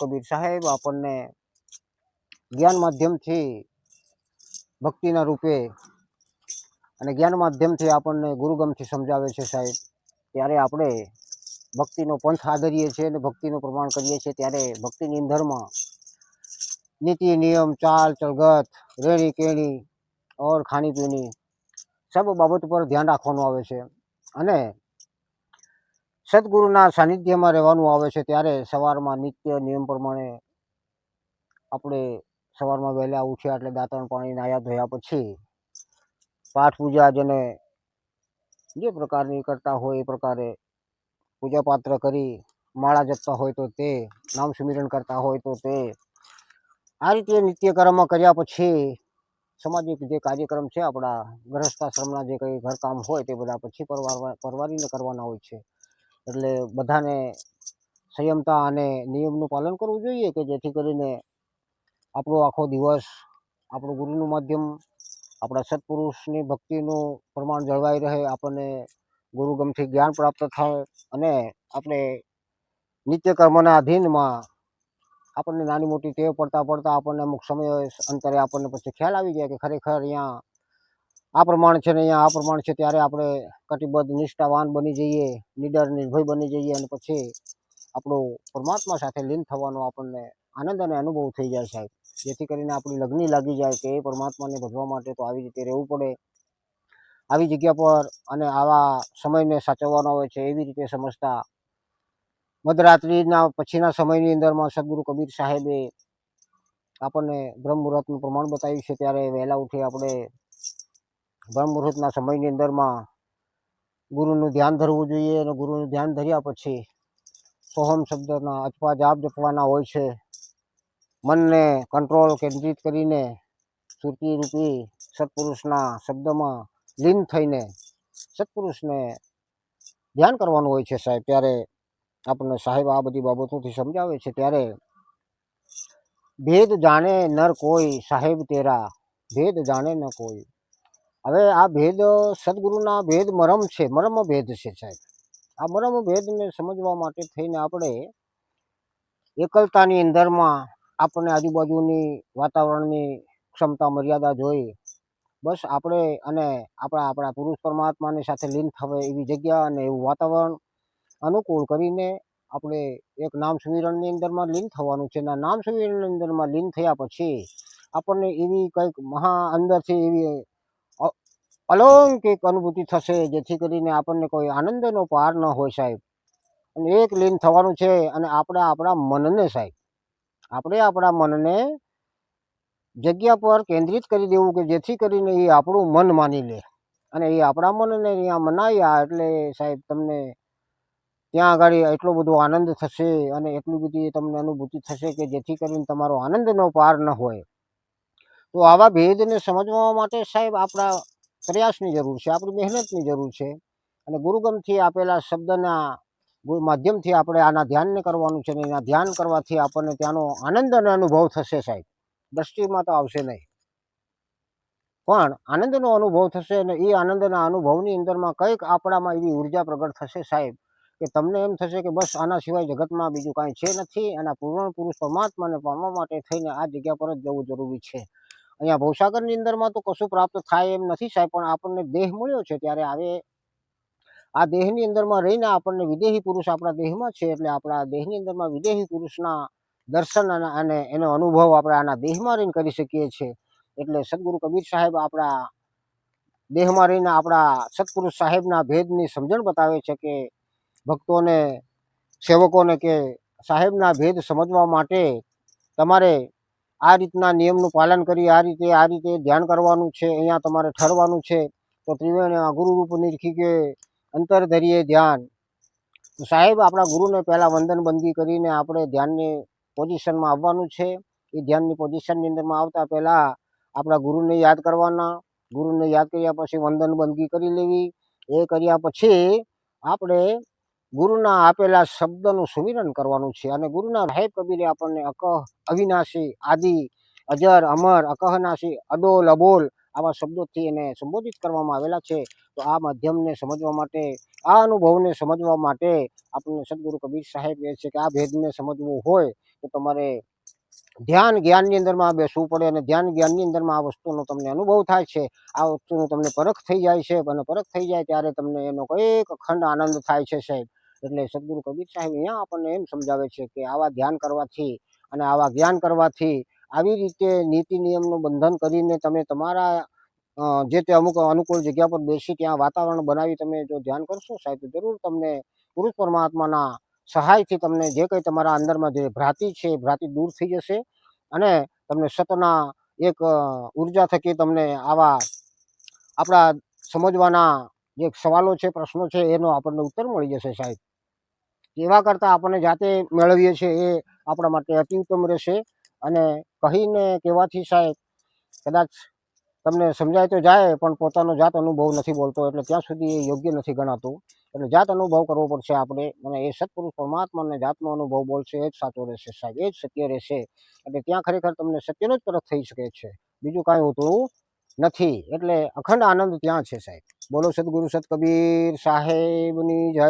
કબીર સાહેબ, આપણને જ્ઞાન માધ્યમથી, ભક્તિના રૂપે અને જ્ઞાન માધ્યમથી આપણને ગુરુગમથી સમજાવે છે સાહેબ. ત્યારે આપણે ભક્તિનો પંથ આદરીએ છીએ અને ભક્તિનું પ્રમાણ કરીએ છીએ, ત્યારે ભક્તિની અંદરમાં નીતિ, નિયમ, ચાલ, ચલગત, રેણી, કેણી ઓર ખાણીપીણી, સબ બાબત પર ધ્યાન રાખવાનું આવે છે. અને સદગુરુના સાનિધ્યમાં રહેવાનું આવે છે ત્યારે સવારમાં નિત્ય નિયમ પ્રમાણે આપણે સવારમાં વહેલા ઉઠ્યા એટલે દાંતણ પાણી નાયા ધોયા પછી પાઠ પૂજા જેને જે પ્રકારની કરતા હોય એ પ્રકારે પૂજા પાત્ર કરી માળા જપતા હોય તો તે, નામ સુમિરણ કરતા હોય તો તે. આ રીતે નિત્યકર્મ કર્યા પછી સામાજિક જે કાર્યક્રમ છે આપણા ગ્રહસ્થાશ્રમના જે કંઈ ઘરકામ હોય તે બધા પછી પરવાર, પરવારીને કરવાના હોય છે. એટલે બધાને સંયમતા અને નિયમનું પાલન કરવું જોઈએ કે જેથી કરીને આપણો આખો દિવસ આપણું ગુરુનું માધ્યમ, આપણા સત્પુરુષની ભક્તિનું પ્રમાણ જળવાઈ રહે, આપણને ગુરુગમથી જ્ઞાન પ્રાપ્ત થાય અને આપણે નિત્ય કર્મના અધીનમાં આપણને નાની મોટી ટેવ પડતા પડતા આપણને અમુક સમયે અંતરે આપણને પછી ખ્યાલ આવી જાય કે ખરેખર અહીંયા આ પ્રમાણ છે ને અહીંયા, આ પ્રમાણ છે ત્યારે આપણે કટિબદ્ધ નિષ્ઠાવાન બની જઈએ, નિડર નિર્ભય બની જઈએ અને પછી આપણો પરમાત્મા સાથે લીન થવાનો આપણને આનંદ અને અનુભવ થઈ જાય સાહેબ. જેથી કરીને આપણી લગ્ની લાગી જાય કે એ પરમાત્માને ભજવા માટે તો આવી રીતે રહેવું પડે. આવી જગ્યા પર અને આવા સમયને સાચવવાનો હોય છે એવી રીતે સમજતા મધરાત્રિના પછીના સમયની અંદરમાં સદગુરુ કબીર સાહેબે આપણને બ્રહ્મ મુહૂર્તનું પ્રમાણ બતાવ્યું છે. ત્યારે વહેલા ઉઠી આપણે બ્રહ્મ સમયની અંદરમાં ગુરુનું ધ્યાન ધરવું જોઈએ અને ગુરુનું ધ્યાન ધર્યા પછી સોહમ શબ્દના અચપા જાપ જપવાના હોય છે. મનને કંટ્રોલ કેન્દ્રિત કરીને સુરતી રૂપી સત્પુરુષના શબ્દમાં લીન થઈને સત્પુરુષને ધ્યાન કરવાનું હોય છે સાહેબ. ત્યારે આપણને સાહેબ આ બધી બાબતોથી સમજાવે છે. ત્યારે ભેદ જાણે નર કોઈ સાહેબ તેરા, ભેદ જાણે ન કોઈ. હવે આ ભેદ, સદગુરુના ભેદ મરમ છે મરમ ભેદ છે સાહેબ. આ મરમ ભેદને સમજવા માટે થઈને આપણે એકલતાની અંદરમાં આપણને આજુબાજુની વાતાવરણની ક્ષમતા, મર્યાદા જોઈ બસ આપણે અને આપણા આપણા પુરુષ પરમાત્માની સાથે લીન થવે એવી જગ્યા અને એવું વાતાવરણ અનુકૂળ કરીને આપણે એક નામ સુવિરણની અંદરમાં લીન થવાનું છે અને નામ સુવિરણની અંદરમાં લીન થયા પછી આપણને એવી કંઈક મહા અંદરથી એવી અલૌકિક અનુભૂતિ થશે, જેથી કરીને આપણને કોઈ આનંદનો પાર ન હોય સાહેબ. અને એક લીન થવાનું છે, અને આપણે આપણા મનને સાહેબ, આપણે આપણા મનને જગ્યા પર કેન્દ્રિત કરી દેવું કે જેથી કરીને એ આપણું મન માની લે. અને એ આપણા મનને અહીંયા મનાવ્યા એટલે સાહેબ તમને ત્યાં આગળ એટલો બધો આનંદ થશે અને એટલી બધી તમને અનુભૂતિ થશે કે જેથી કરીને તમારો આનંદનો પાર ન હોય. તો આવા ભેદને સમજવા માટે સાહેબ આપણા પ્રયાસની જરૂર છે, આપણી મહેનતની જરૂર છે. અને ગુરુગમથી આપેલા શબ્દના માધ્યમથી આપણે આના ધ્યાનને કરવાનું છે ને એના ધ્યાન કરવાથી આપણને ત્યાંનો આનંદ અને અનુભવ થશે સાહેબ. દ્રષ્ટિમાં તો આવશે નહીં. પણ આનંદનો અનુભવ થશે અને એ આનંદના અનુભવની અંદરમાં કંઈક આપણામાં એવી ઊર્જા પ્રગટ થશે સાહેબ, કે તમને એમ થશે કે બસ આના સિવાય જગતમાં બીજું કાંઈ છે નથી અને પૂર્ણ પુરુષ પરમાત્માને પામવા માટે થઈને આ જગ્યા પર જ જવું જરૂરી છે. અહીંયા ભવસાગરની અંદરમાં તો કશું પ્રાપ્ત થાય એમ નથી સાહેબ, પણ આપણને દેહ મળ્યો છે ત્યારે આવે. આ દેહની અંદરમાં રહીને આપણને વિદેહી પુરુષ આપણા દેહમાં છે, એટલે આપણા દેહની અંદરમાં વિદેહી પુરુષના દર્શન અને એનો અનુભવ આપણે આના દેહમાં રહીને કરી શકીએ છીએ. એટલે સદગુરુ કબીર સાહેબ આપણા દેહમાં રહીને આપણા સત્પુરુષ સાહેબના ભેદની સમજણ બતાવે છે કે ભક્તોને, સેવકોને કે સાહેબના ભેદ સમજવા માટે તમારે આ રીતના નિયમનું પાલન કરી આ રીતે આ રીતે ધ્યાન કરવાનું છે, અહીંયા તમારે ઠરવાનું છે, તો ત્રિવેણી ગુરુરૂપ નિરખી કે અંતર ધરીએ ધ્યાન. સાહેબ, આપણા ગુરુને પહેલાં વંદન બંદગી કરીને આપણે ધ્યાનની પોઝિશનમાં આવવાનું છે. એ ધ્યાનની પોઝિશનની અંદરમાં આવતા પહેલાં આપણા ગુરુને યાદ કરવાના. ગુરુને યાદ કર્યા પછી વંદન બંદગી કરી લેવી. એ કર્યા પછી આપણે ગુરુના આપેલા શબ્દનું સુમિરન કરવાનું છે અને ગુરુના સાહેબ કબીરે આપણને અકહ, અવિનાશી, આદિ, અજર, અમર, અકહનાશી, અડોલ, અબોલ આવા શબ્દોથી એને સંબોધિત કરવામાં આવેલા છે. તો આ માધ્યમને સમજવા માટે, આ અનુભવને સમજવા માટે આપણને સદગુરુ કબીર સાહેબ કહે છે કે આ ભેદને સમજવું હોય તો તમારે ધ્યાન જ્ઞાનની અંદરમાં બેસવું પડે અને ધ્યાન જ્ઞાનની અંદરમાં આ વસ્તુનો તમને અનુભવ થાય છે. આ વસ્તુનો તમને પરખ થઈ જાય છે. અને પરખ થઈ જાય ત્યારે તમને એનો કંઈક અખંડ આનંદ થાય છે સાહેબ. એટલે સદગુરુ કબીર સાહેબ અહીંયા આપણને એમ સમજાવે છે કે આવા ધ્યાન કરવાથી અને આવા જ્ઞાન કરવાથી આવી રીતે નીતિ નિયમનું બંધન કરીને તમે તમારા જે તે અમુક અનુકૂળ જગ્યા પર બેસી ત્યાં વાતાવરણ બનાવી તમે જો ધ્યાન કરશો સાહેબ, તો જરૂર તમને પુરુષ પરમાત્માના સહાયથી તમને જે કંઈ તમારા અંદરમાં જે ભ્રાતિ છે ભ્રાતિ દૂર થઈ જશે અને તમને સતના એક ઊર્જા થકી તમને આવા આપણા સમજવાના જે સવાલો છે, પ્રશ્નો છે, એનો આપણને ઉત્તર મળી જશે સાહેબ. એવા કરતાં આપણને જાતે મેળવીએ છીએ એ આપણા માટે અતિ ઉત્તમ રહેશે. અને કહીને કહેવાથી સાહેબ, કદાચ તમને સમજાય તો જાય, પણ પોતાનો જાત અનુભવ નથી બોલતો, એટલે ત્યાં સુધી એ યોગ્ય નથી ગણાતું. એટલે જાત અનુભવ કરવો પડશે આપણે, અને એ સત્પુરુષ પરમાત્માને જાતનો અનુભવ બોલશે, એ જ સાચો રહેશે સાહેબ, એ જ સત્ય રહેશે. એટલે ત્યાં ખરેખર તમને સત્યનો જ પરખ થઈ શકે છે. બીજું કાંઈ હોતું નથી. એટલે અખંડ આનંદ ત્યાં છે સાહેબ. બોલો સદગુરુ સતકબીર સાહેબની જય.